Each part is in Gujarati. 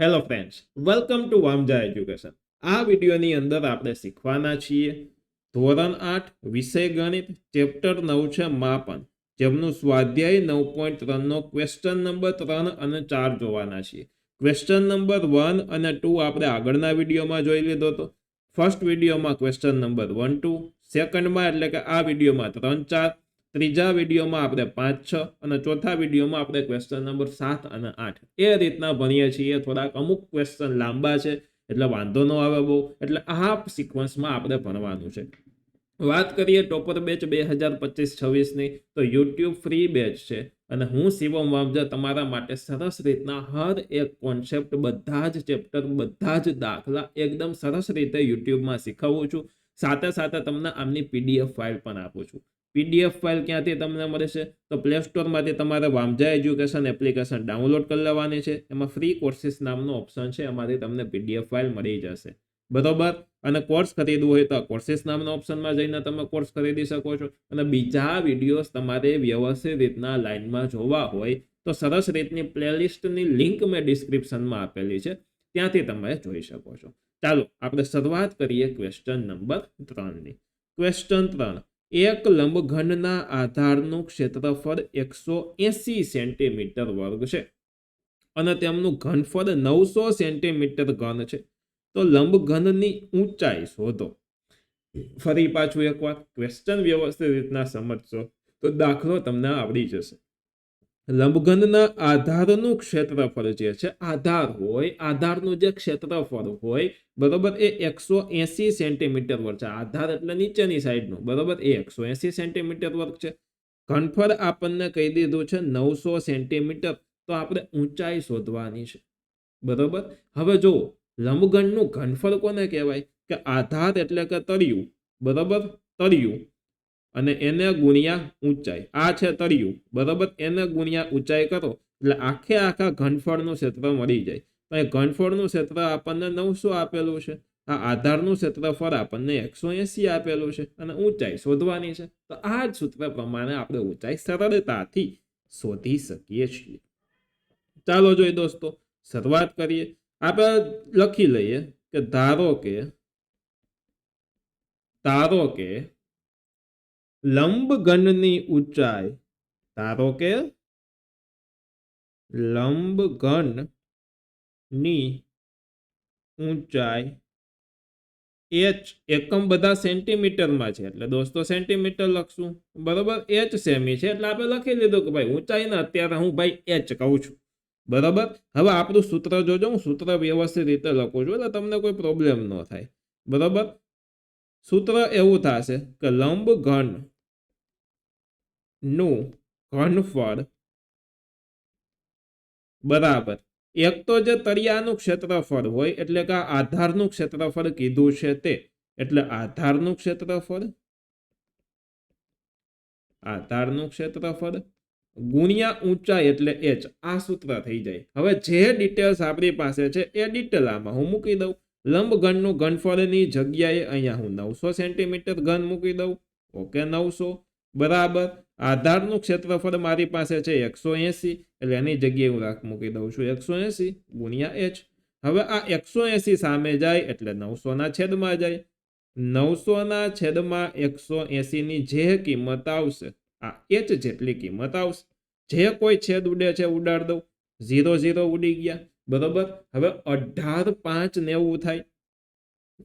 Hello friends, welcome to Vamja education. આ વિડીયોની અંદર આપણે શીખવાના છીએ ધોરણ આઠ, વિષય ગણિત, ચેપ્ટર નવ છે માપન. જેમનું સ્વાધ્યાય નવ પોઈન્ટ ત્રણનો ક્વેશ્ચન નંબર ત્રણ અને ચાર જોવાના છીએ. ક્વેશ્ચન નંબર વન અને ટુ આપણે આગળના વિડીયોમાં જોઈ લીધો હતો ફર્સ્ટ વિડીયોમાં ક્વેશ્ચન નંબર વન ટુ સેકન્ડમાં એટલે કે આ વિડીયોમાં ત્રણ, ચાર. ત્રીજા વિડીયોમાં આપણે પાંચ, છ અને ચોથા વિડીયોમાં આપણે ક્વેશ્ચન નંબર સાત અને આઠ. એ રીતના ભણીએ છીએ. થોડાક અમુક ક્વેશ્ચન લાંબા છે, એટલે વાંધો ન આવે બહુ. એટલે આ સિક્વન્સમાં આપણે ભણવાનું છે. વાત કરીએ ટોપર બેચ બે હજાર પચીસ છવ્વીસની તો યુટ્યુબ ફ્રી બેચ છે. અને હું શિવમ વામજા તમારા માટે સરસ રીતના હર એક કોન્સેપ્ટ બધા જ ચેપ્ટર બધા જ દાખલા એકદમ સરસ રીતે યુટ્યુબમાં શીખવું છું. સાથે સાથે તમને આમની પીડીએફ ફાઇલ પણ આપું છું. પીડીએફ ફાઇલ ક્યાંથી તમને મળશે તો પ્લે સ્ટોરમાંથી તમારે વામજા એજ્યુકેશન એપ્લિકેશન ડાઉનલોડ કરી લેવાની છે. એમાં ફ્રી કોર્સિસ નામનો ઓપ્શન છે. એમાંથી તમને પીડીએફ ફાઇલ મળી જશે. બરોબર? અને કોર્સ ખરીદવું હોય તો કોર્સિસ નામના ઓપ્શનમાં જઈને તમે કોર્સ ખરીદી શકો છો. અને બીજા વિડીયોઝ તમારે વ્યવસ્થિત રીતના લાઇનમાં જોવા હોય તો સરસ રીતની પ્લેલિસ્ટની લિંક મેં ડિસ્ક્રિપ્શનમાં આપેલી છે. ત્યાંથી તમે જોઈ શકો છો. ચાલો, આપણે શરૂઆત કરીએ ક્વેશ્ચન નંબર ત્રણની ક્વેશ્ચન ત્રણ. એક લંબઘનના આધારનું ક્ષેત્રફળ એકસો એસી સેન્ટીમીટર વર્ગ છે અને તેમનું ઘનફળ નવસો સેન્ટીમીટર ઘન છે. તો લંબઘનની ઊંચાઈ શોધો. ફરી પાછું એકવાર ક્વેશ્ચન વ્યવસ્થિત રીતના સમજશો તો દાખલો તમને આવડી જશે. લંબઘનના આધારનું ક્ષેત્રફળ જે છે, આધાર હોય, આધારનું જે ક્ષેત્રફળ હોય, બરોબર, એ એકસો એસી સેન્ટીમીટર વર્ગ છે. આધાર એટલે નીચેની સાઈડનું, બરોબર, એ એકસો એસી સેન્ટીમીટર વર્ગ છે. ઘનફળ આપણને કહી દીધું છે નવસો સેન્ટીમીટર, તો આપણે ઊંચાઈ શોધવાની છે. બરોબર? હવે જો લંબઘનનું ઘનફળ કોને કહેવાય? કે આધાર એટલે કે તળિયું, બરોબર? તળિયું. અને એને ગુણ્યા ઊંચાઈ. આ છે તળિયું. બરોબર? એને ગુણ્યા ઊંચાઈ કરો. એટલે આખે આખા ઘનફળનું ક્ષેત્ર મળી જાય. તો એ ઘનફળનું ક્ષેત્ર આપણને નવસો આપેલું છે. આ આધારનું ક્ષેત્રફળ આપણને એકસો એસી આપેલું છે અને ઊંચાઈ શોધવાની છે. તો આ જ સૂત્ર પ્રમાણે આપણે ઊંચાઈ સરળતાથી શોધી શકીએ છીએ. ચાલો જોઈએ દોસ્તો, શરૂઆત કરીએ. આપણે લખી લઈએ કે ધારો કે ધારો કે લંબઘનની ઊંચાઈ ધારો કે? લંબઘનની ઊંચાઈ એચ. એકમ બધા સેન્ટીમીટરમાં છે. એટલે દોસ્તો સેન્ટીમીટર લખશું. બરોબર? એચ સેમી છે. એટલે આપણે લખી લીધું કે ભાઈ ઊંચાઈને અત્યારે હું ભાઈ એચ કહું છું. બરાબર? હવે આપણું સૂત્ર જોજો. હું સૂત્ર વ્યવસ્થિત રીતે લખું છું. એટલે તમને કોઈ પ્રોબ્લેમ ન થાય. બરાબર? સૂત્ર એવું થશે કે લંબ ઘનનું ઘનફળ બરાબર. એક તો જે તળિયાનું ક્ષેત્રફળ હોય એટલે કે આધારનું ક્ષેત્રફળ કીધું છે તે. એટલે આધારનું ક્ષેત્રફળ આધારનું ક્ષેત્રફળ ગુણ્યા ઊંચાઈ એટલે એચ આ સૂત્ર થઈ જાય. હવે જે ડિટેલ્સ આપણી પાસે છે એ ડિટેલ આમાં હું મૂકી દઉં. લંબઘનનું ઘનફળની જગ્યાએ અહીંયા હું નવસો સેન્ટીમીટર ઘન મૂકી દઉં. ઓકે, નવસો. બરાબર. આધારનું ક્ષેત્રફળ મારી પાસે છે એકસો એંસી. એટલે એની જગ્યાએ હું રાખ મૂકી દઉં છું એકસો એંસી ગુણ્યા એચ. હવે આ એકસો એંસી સામે જાય એટલે નવસોના છેદમાં જાય. નવસોના છેદમાં એકસો એંસીની જે કિંમત આવશે, આ એચ જેટલી કિંમત આવશે. જે કોઈ છેદ ઉડે છે, ઉડાડ દઉં. ઝીરો ઝીરો ઉડી ગયા. બરોબર? હવે અઢાર પાંચ નેવું થાય.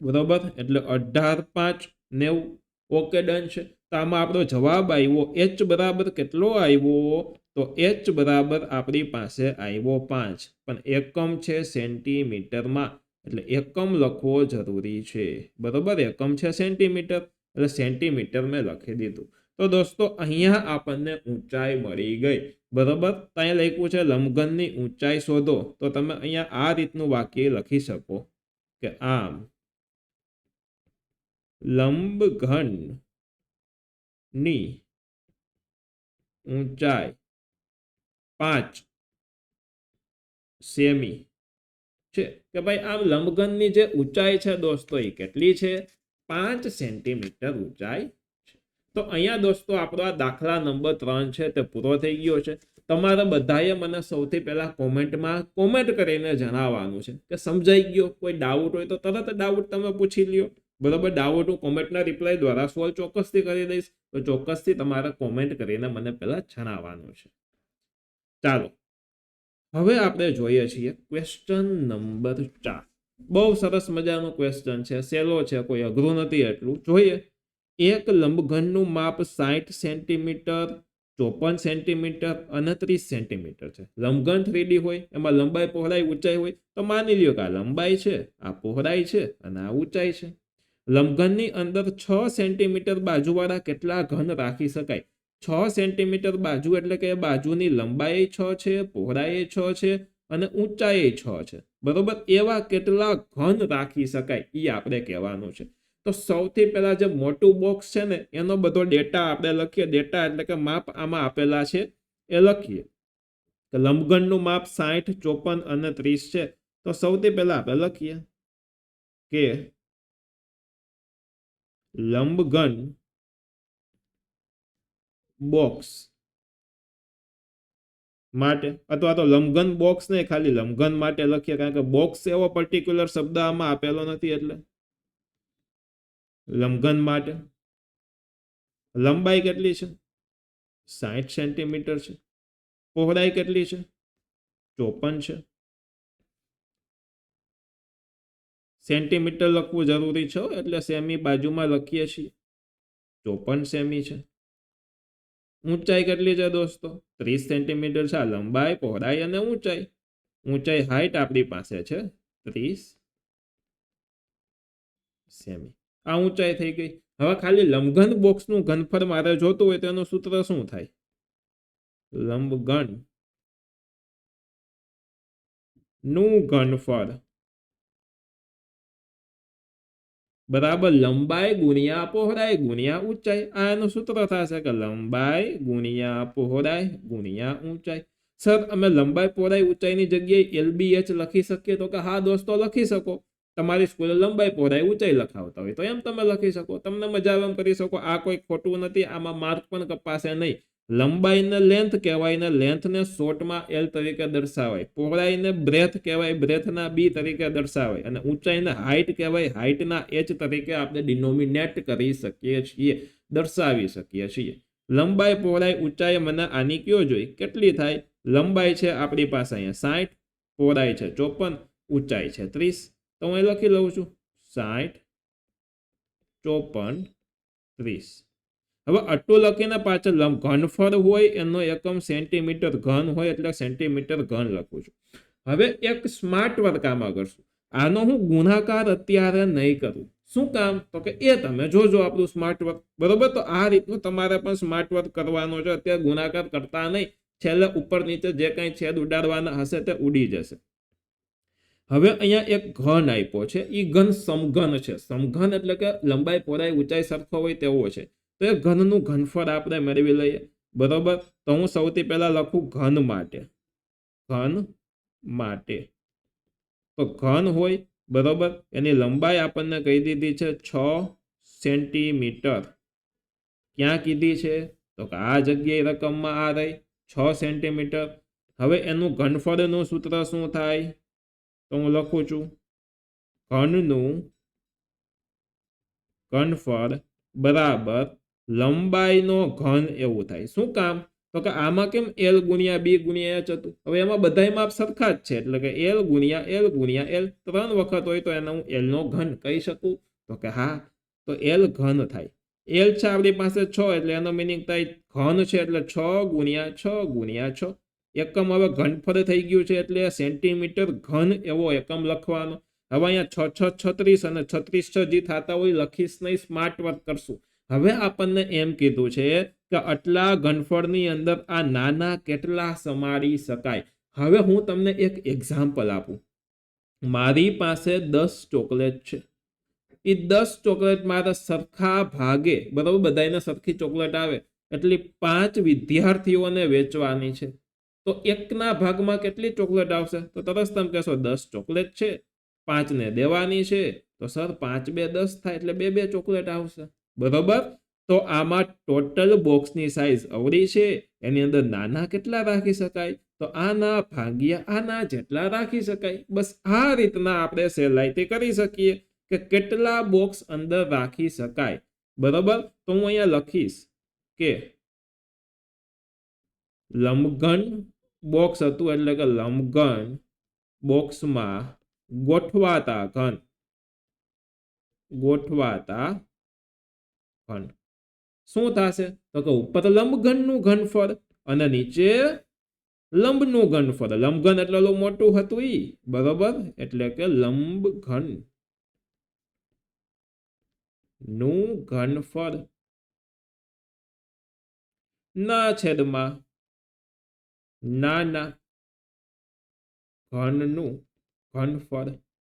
બરોબર? એટલે અઢાર પાંચ નેવું. ઓકે, ડન છે. તો આમાં આપણો જવાબ આવ્યો એચ બરાબર કેટલો આવ્યો? તો એચ બરાબર આપણી પાસે આવ્યો પાંચ. પણ એકમ છે સેન્ટીમીટરમાં. એટલે એકમ લખવો જરૂરી છે. બરોબર? એકમ છે સેન્ટીમીટર. એટલે સેન્ટીમીટર મેં લખી દીધું. તો દોસ્તો, અહીંયા આપણને ઊંચાઈ મળી ગઈ. બરોબર? ત્યાં લખ્યું છે લંબઘનની ઊંચાઈ શોધો. તો તમે અહીંયા આ રીતનું વાક્ય લખી શકો કે આમ લંબઘનની ઊંચાઈ પાંચ સેમી છે. કે ભાઈ, આમ લંબઘનની જે ઊંચાઈ છે દોસ્તો, એ કેટલી છે? પાંચ સેન્ટીમીટર ઊંચાઈ તો અહીંયા દોસ્તો આપણો આ દાખલા નંબર ત્રણ છે, તે પૂરો થઈ ગયો છે. તમારે બધાએ મને સૌથી પહેલાં કોમેન્ટમાં કોમેન્ટ કરીને જણાવવાનું છે કે સમજાઈ ગયો, કોઈ ડાઉટ હોય તો તરત ડાઉટ તમે પૂછી લ્યો. બરાબર ડાઉટ હું કોમેન્ટના રિપ્લાય દ્વારા સોલ્વ ચોક્કસથી કરી દઈશ. તો ચોક્કસથી તમારે કોમેન્ટ કરીને મને પહેલાં જણાવવાનું છે. ચાલો, હવે આપણે જોઈએ છીએ ક્વેશ્ચન નંબર ચાર. બહુ સરસ મજાનું ક્વેશ્ચન છે, સહેલો છે, કોઈ અઘરું નથી એટલું. જોઈએ. એક લંબઘનનું માપ સાઠ સેન્ટીમીટર, ચોપન સેન્ટીમીટર અનત્રીસ સેન્ટીમીટર છે. લંબઘન થ્રીડી હોય, એમાં લંબાઈ પહોળાઈ ઊંચાઈ હોય, તો માની લ્યો કે આ લંબાઈ છે, આ પહોળાઈ છે અને આ ઊંચાઈ છે. લંબઘનની અંદર છ સેન્ટીમીટર બાજુવાળા કેટલા ઘન રાખી શકાય? છ સેન્ટીમીટર બાજુ એટલે કે બાજુની લંબાઈ છ છે, પહોળાઈ છ છે અને ઊંચાઈ છ છે. બરોબર? એવા કેટલા ઘન રાખી શકાય? એ આપણે કહેવાનું છે. તો સૌથી પહેલા જે મોટું બોક્સ છે ને, એનો બધો ડેટા આપણે લખીએ. ડેટા એટલે કે માપ આમાં આપેલા છે. એ લખીએ. કે લંબગણનું માપ સાઠ ચોપન અને ત્રીસ છે. તો સૌથી પહેલા આપણે લખીએ કે લંબઘન બોક્સ માટે, અથવા તો લંબઘન બોક્સ ને ખાલી લંબઘન માટે લખીએ. કારણ કે બોક્સ એવો પર્ટિક્યુલર શબ્દ આમાં આપેલો નથી એટલે. લંબઘન માટે. લંબાઈ કેટલી છે? સાઠ સેન્ટીમીટર છે. પહોળાઈ કેટલી છે? ચોપન છે. સેન્ટીમીટર લખવું જરૂરી છે એટલે સેમી બાજુમાં લખીએ છીએ. ચોપન સેમી છે. ઊંચાઈ કેટલી છે દોસ્તો? ત્રીસ સેન્ટીમીટર છે આ લંબાઈ, પહોળાઈ અને ઊંચાઈ. ઊંચાઈ હાઈટ આપણી પાસે છે ત્રીસ સેમી. આ ઊંચાઈ થઈ ગઈ. હવે ખાલી લંબઘન બોક્સનું ઘનફળ મારે જોતું હોય તો એનું સૂત્ર શું થાય? લંબઘનનું ઘનફળ. બરાબર, લંબાઈ ગુણ્યા પહોળાઈ ગુણ્યા ઊંચાઈ. આ એનું સૂત્ર થશે કે લંબાઈ ગુણ્યા પહોળાઈ ગુણ્યા ઊંચાઈ. સર, અમે લંબાઈ, પહોળાઈ, ઊંચાઈની જગ્યાએ એલબીએચ લખી શકીએ તો કે હા દોસ્તો, લખી શકો. તમારી સ્કૂલે લંબાઈ પહોળાઈ ઊંચાઈ લખાવતા હોય. તો એમ તમે લખી શકો, તમને મજા આવે એમ કરી શકો. આ કોઈ ખોટું નથી, આમાં માર્ક પણ કપાશે નહીં. લંબાઈને લેન્થ કહેવાય ને લેન્થને શોર્ટમાં એલ તરીકે દર્શાવાય. પહોળાઈને બ્રેથ કહેવાય બ્રેથના બી તરીકે દર્શાવાય. અને ઊંચાઈને હાઇટ કહેવાય હાઇટના એચ તરીકે આપણે ડિનોમિનેટ કરી શકીએ છીએ, દર્શાવી શકીએ છીએ. લંબાઈ, પહોળાઈ, ઊંચાઈ મને આની કયો જોઈ? કેટલી થાય? લંબાઈ છે આપણી પાસે અહીંયા સાઠ પહોળાઈ છે ચોપન, ઊંચાઈ છે ત્રીસ. તો હું અહીં લખી લઉં છું. સાઠ ચોપન, ત્રીસ. હવે આટલું લખીને પાછળ લંબ ઘનફળ હોય એનો એકમ સેન્ટીમીટર ઘન હોય એટલે સેન્ટીમીટર ઘન લખું છું. હવે એક સ્માર્ટ વર્ક આમાં કરશું આનો હું ગુણાકાર અત્યારે નહીં કરું. શું કામ? તો કે એ તમે જોજો આપણું સ્માર્ટ વર્ક બરોબર? તો આ રીતનું તમારે પણ સ્માર્ટ વર્ક કરવાનો છે. અત્યારે ગુણાકાર કરતા નહીં. છેલ્લે ઉપર નીચે જે કંઈ છેદ ઉડાડવાના હશે તે ઉડી જશે. હવે અહીંયા એક ઘન આપ્યો છે. એ ઘન સમઘન છે. સમઘન એટલે કે લંબાઈ, પહોળાઈ, ઊંચાઈ સરખો હોય તેવો છે. તો એ ઘનનું ઘનફળ આપણે મેળવી લઈએ. બરોબર? તો હું સૌથી પહેલા લખું ઘન માટે. ઘન માટે. તો ઘન હોય, બરોબર? એની લંબાઈ આપણને કહી દીધી છે છ સેન્ટીમીટર. ક્યાં કીધી છે? તો કે આ જગ્યાએ રકમમાં આ રહી. છ સેન્ટીમીટર. હવે એનું ઘનફળનું સૂત્ર શું થાય? તો હું લખું છું. ઘનનું ઘનફળ બરાબર લંબાઈનો ઘન એવું થાય. શું કામ? તો કે આમાં કેમ એલ ગુણ્યા બી ગુણ્યા એચ હતું? હવે એમાં બધા માપ સરખા જ છે. એટલે કે એલ ગુણ્યા એલ ગુણ્યા એલ ત્રણ વખત હોય તો એને હું એલનો ઘન કહી શકું? તો કે હા. તો એલ ઘન થાય. એલ છે આપણી પાસે છ એટલે એનો મિનિંગ થાય ઘન છે એટલે છ ગુણ્યા છ ગુણ્યા છ. એકમ હવે ઘનફળ થઈ ગયું છે એટલે સેન્ટીમીટર ઘન એવો એકમ લખવાનો. હવે અહીંયા છ છ, છત્રીસ અને છત્રીસ, છ જે થતા હોય લખીશ નહીં સ્માર્ટ વર્ક કરશું. હવે આપણને એમ કીધું છે કે આટલા ઘનફળની અંદર આ નાના કેટલા સમાડી શકાય. હવે હું તમને એક એક્ઝામ્પલ આપું. મારી પાસે દસ ચોકલેટ છે. એ દસ ચોકલેટ મારા સરખા ભાગે, બરાબર બધાને સરખી ચોકલેટ આવે. એટલી પાંચ વિદ્યાર્થીઓને વેચવાની છે. તો એકના ભાગમાં કેટલી ચોકલેટ આવશે? તો તરત તમે કહેશો દસ ચોકલેટ છે, પાંચને દેવાની છે, તો સર પાંચ બે દસ થાય એટલે બે બે ચોકલેટ આવશે. બરોબર? તો આમાં ટોટલ બોક્સની સાઇઝ અવળી છે, એની અંદર નાના કેટલા રાખી શકાય? તો આના ભાગ્યા આના જેટલા રાખી શકાય. બસ આ રીતના આપણે સહેલાઈથી કરી શકીએ કે કેટલા બોક્સ અંદર રાખી શકાય. બરોબર? તો હું અહીંયા લખીશ કે લંબઘન બોક્સ હતું એટલે કે લંબઘન બોક્સમાં ગોઠવાતા ઘન. ગોઠવાતા ઘન. શું થશે? તો કે ઉપર લંબઘનનું ઘનફળ અને નીચે લંબનું ઘનફળ લંબઘન એટલે ઓલું મોટું હતું ઈ, બરોબર? એટલે કે લંબઘન. નું ઘનફળ ના છેદમાં. નાના ઘનનું ઘનફળ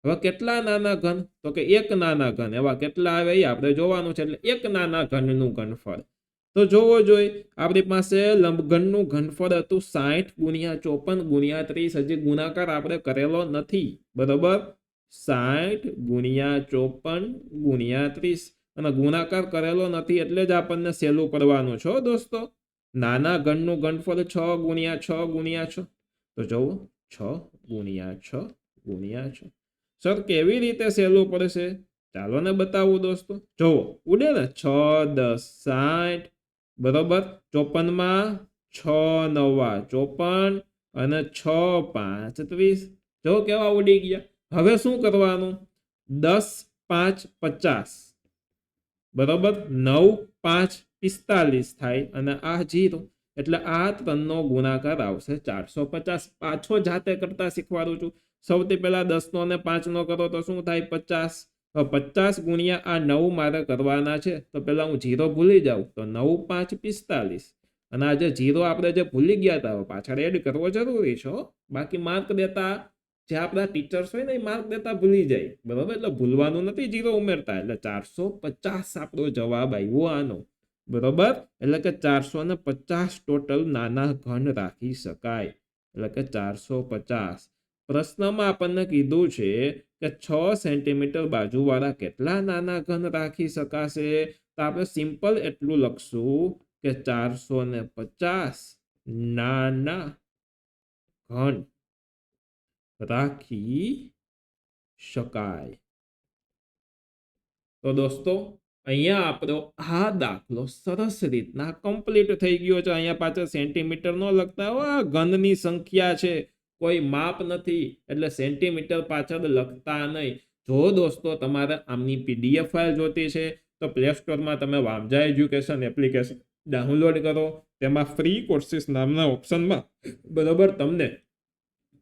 હવે કેટલા નાના ઘન? તો કે એક નાના ઘન. એવા કેટલા આવે એ આપણે જોવાનું છે એટલે એક નાના ઘનનું ઘનફળ તો જોવો જોઈએ આપણી પાસે લંબઘનનું ઘનફળ હતું સાઠ ગુણ્યા ચોપન ગુણ્યા ત્રીસ. હજી ગુણાકાર આપણે કરેલો નથી. બરોબર? સાઠ ગુણ્યા ચોપન ગુણ્યા ત્રીસ. અને ગુણાકાર કરેલો નથી એટલે જ આપણને સહેલું પડવાનું છો દોસ્તો. નાના ગણનું ગણફળ છ ગુણ્યા છ ગુણ્યા છ. તો જુઓ, છ ગુણ્યા છ ગુણ્યા છ. સર, કેવી રીતે સહેલું પડશે? ચાલો ને બતાવું દોસ્તો. જુઓ, ઉડે ને? છ, દસ, સાઠ. બરોબર? ચોપનમાં છ નવા, ચોપન અને છ પાંચ, ત્રીસ. જો કેવા ઉડી ગયા. હવે શું કરવાનું? દસ, પાંચ, પચાસ. બરોબર? નવ, પાંચ પિસ્તાલીસ થાય અને આ જીરો, એટલે આ ત્રણનો ગુણાકાર આવશે ચારસો પચાસ. પાછો જાતે કરતા શીખવાડું છું. સૌથી પહેલા દસનો અને પાંચનો કરો તો શું થાય? પચાસ. પચાસ ગુણ્યા આ નવ મારે કરવાના છે. તો પહેલાં હું જીરો ભૂલી જાઉં. તો નવ, પાંચ, પિસ્તાલીસ. અને આ જે જીરો આપણે જે ભૂલી ગયા હતા પાછળ એડ કરવો જરૂરી છે બાકી માર્ક દેતા જે આપણા ટીચર્સ હોય ને, એ માર્ક દેતા ભૂલી જાય. બરાબર? એટલે ભૂલવાનું નથી, જીરો ઉમેરતા. એટલે ચારસો પચાસ આપણો જવાબ આવ્યો આનો. બરોબર? એટલે કે ચારસો ને પચાસ ટોટલ નાના ઘન રાખી શકાય. એટલે કે ચારસો પચાસ. પ્રશ્નમાં આપણને કીધું છે કે છ સેન્ટીમીટર બાજુવાળા કેટલા નાના ઘન રાખી શકાશે? તો આપણે સિમ્પલ એટલું લખશું કે ચારસો ને પચાસ નાના ઘન રાખી શકાય. તો દોસ્તો અહીંયા આપણો આ દાખલો સરસ રીતના કમ્પ્લીટ થઈ ગયો છે. અહીંયા પાછળ સેન્ટીમીટરનો લખતા હો, આ ઘનની સંખ્યા છે. કોઈ માપ નથી, એટલે સેન્ટીમીટર પાછળ લખતા નહીં. જો દોસ્તો તમારે આમની પીડીએફ ફાઇલ જોતી છે, તો પ્લે સ્ટોરમાં તમે વામજા એજ્યુકેશન એપ્લિકેશન ડાઉનલોડ કરો. તેમાં ફ્રી કોર્સિસ નામના ઓપ્શનમાં બરાબર, તમને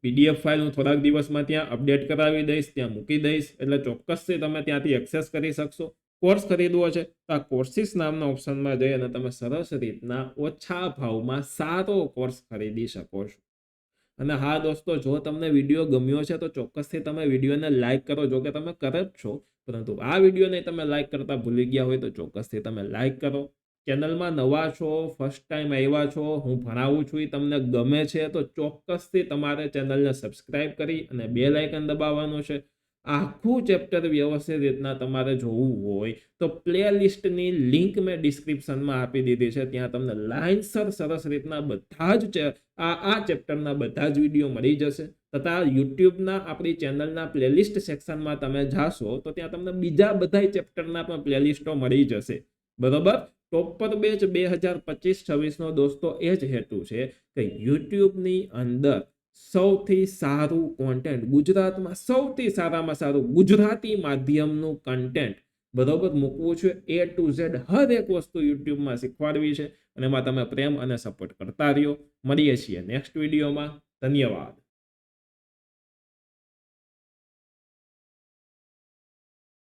પીડીએફ ફાઇલ હું થોડાક દિવસમાં ત્યાં અપડેટ કરાવી દઈશ, ત્યાં મૂકી દઈશ, એટલે ચોક્કસથી તમે ત્યાંથી એક્સેસ કરી શકશો. કોર્સ ખરીદવો છે, તો આ કોર્સિસ નામના ઓપ્શનમાં જઈ અને તમે સરસ રીતના ઓછા ભાવમાં સારો કોર્સ ખરીદી શકો છો. અને હા દોસ્તો, જો તમને વીડિયો ગમ્યો છે, તો ચોક્કસથી તમે વિડીયોને લાઇક કરો, જો કે તમે કરે જ છો. પરંતુ આ વિડીયોને તમે લાઇક કરતા ભૂલી ગયા હોય, તો ચોક્કસથી તમે લાઇક કરો. ચેનલમાં નવા છો ફર્સ્ટ ટાઈમ આવ્યા છો, હું ભણાવું છું એ તમને ગમે છે, તો ચોક્કસથી તમારે ચેનલને સબસ્ક્રાઇબ કરી અને બે લાઇકન દબાવવાનું છે. આખું ચેપ્ટર વ્યવસ્થિત રીતના તમારે જોવું હોય તો પ્લે લિસ્ટની લિંક મેં ડિસ્ક્રિપ્શનમાં આપી દીધી છે. ત્યાં તમને લાઇનસર સરસ રીતના બધા જ આ આ ચેપ્ટરના બધા જ વીડિયો મળી જશે. તથા યુટ્યુબના આપણી ચેનલના પ્લેલિસ્ટ સેક્શનમાં તમે જાશો તો ત્યાં તમને બીજા બધા ચેપ્ટરના પણ પ્લેલિસ્ટો મળી જશે. બરોબર? ટોપર બેચ બે હજાર પચીસ છવ્વીસનો દોસ્તો એ જ હેતુ છે કે યુટ્યુબની અંદર સૌથી સારું કોન્ટેન્ટ ગુજરાતમાં સૌથી સારામાં સારું ગુજરાતી માધ્યમનું કન્ટેન્ટ બરોબર? મૂકવું છે એ ટુ ઝેડ એક વસ્તુ યુટ્યુબમાં શીખવાડવી છે અને એમાં તમે પ્રેમ અને સપોર્ટ કરતા રહ્યો. મળીએ છીએ નેક્સ્ટ વિડીયોમાં ધન્યવાદ.